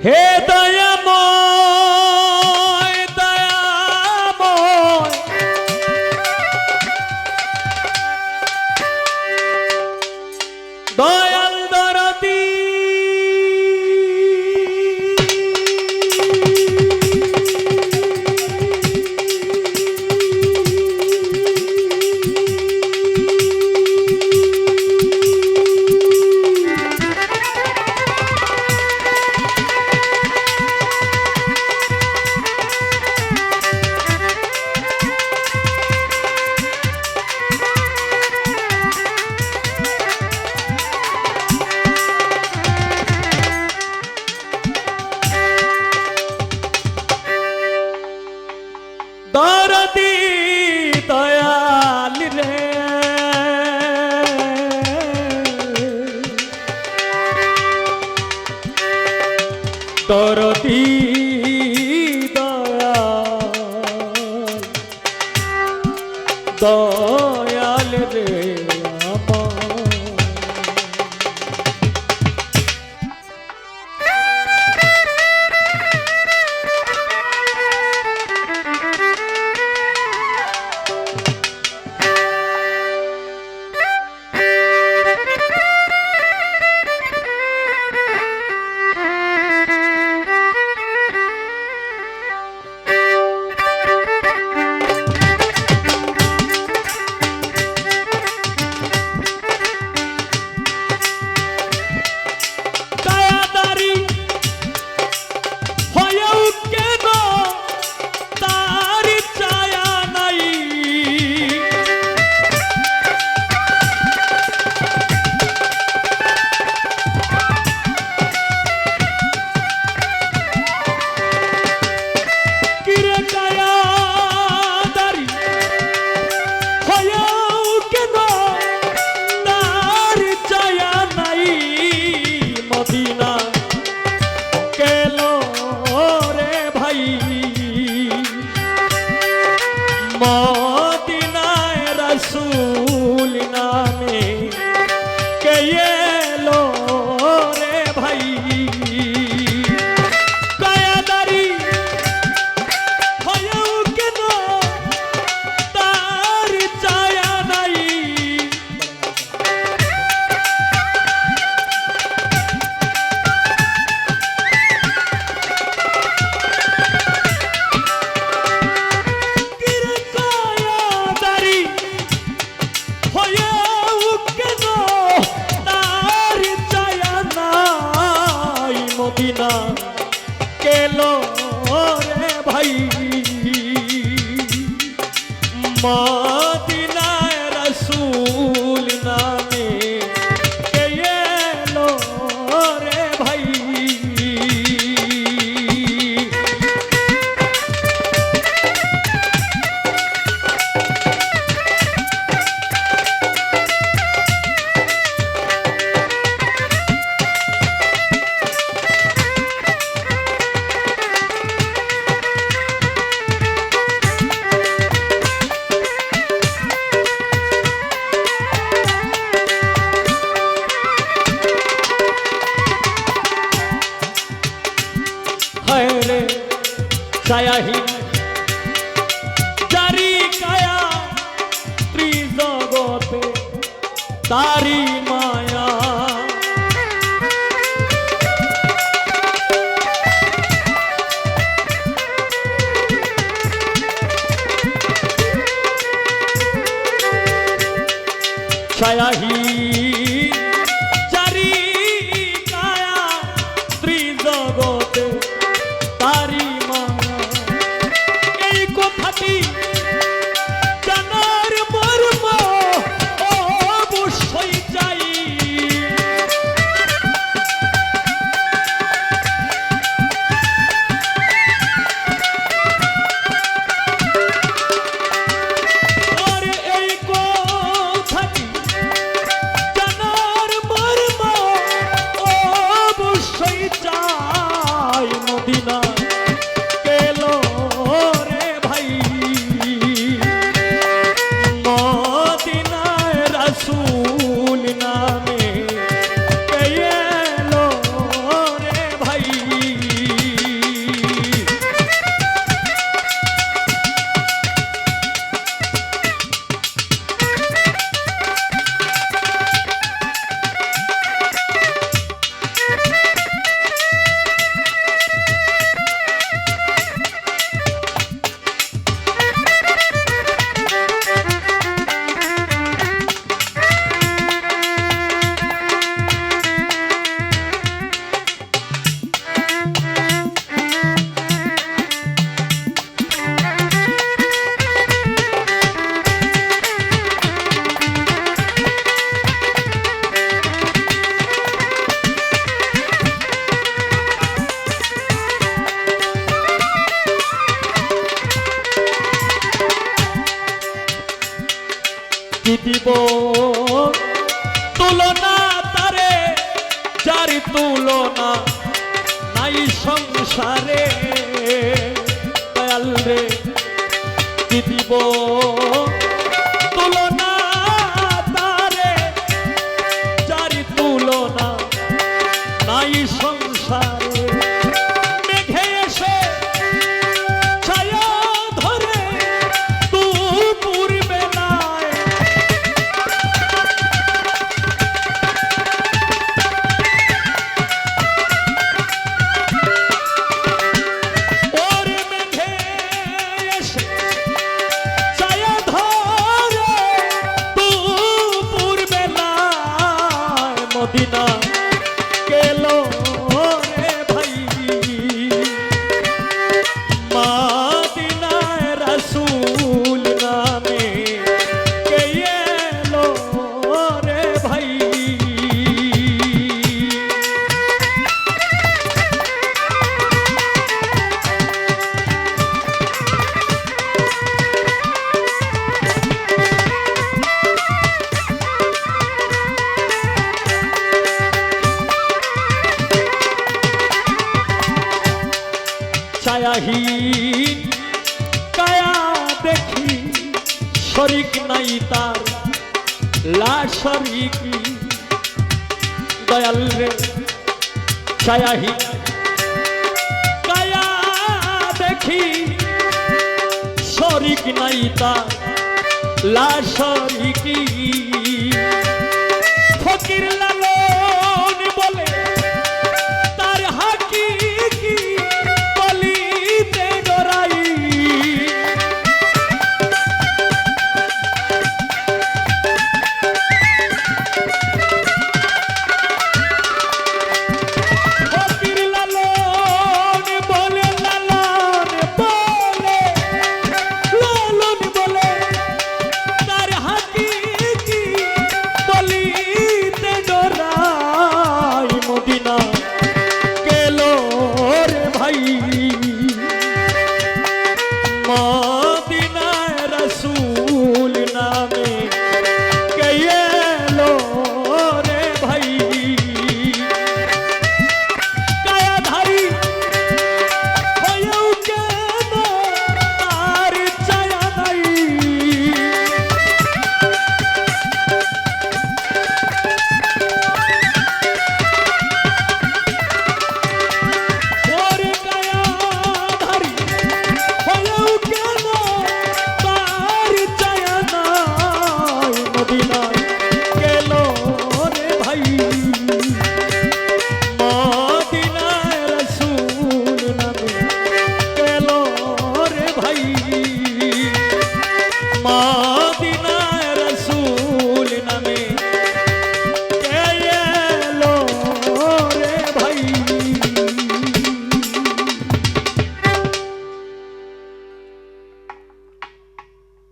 হে দয়াময় Hey. more. ছায়াহীন চারি কায়া ত্রিজগতে তারি মায়া। ছায়াহীন দিব। তুলনা তারে যার তুলনা নাই সংসারে। দয়াল রে কি দিব? শরিক নাই তার, লা শরিক দয়াল রে ছায়াহি কায়া দেখি, শরিক নাই তার, লা শরিকি ফকির লা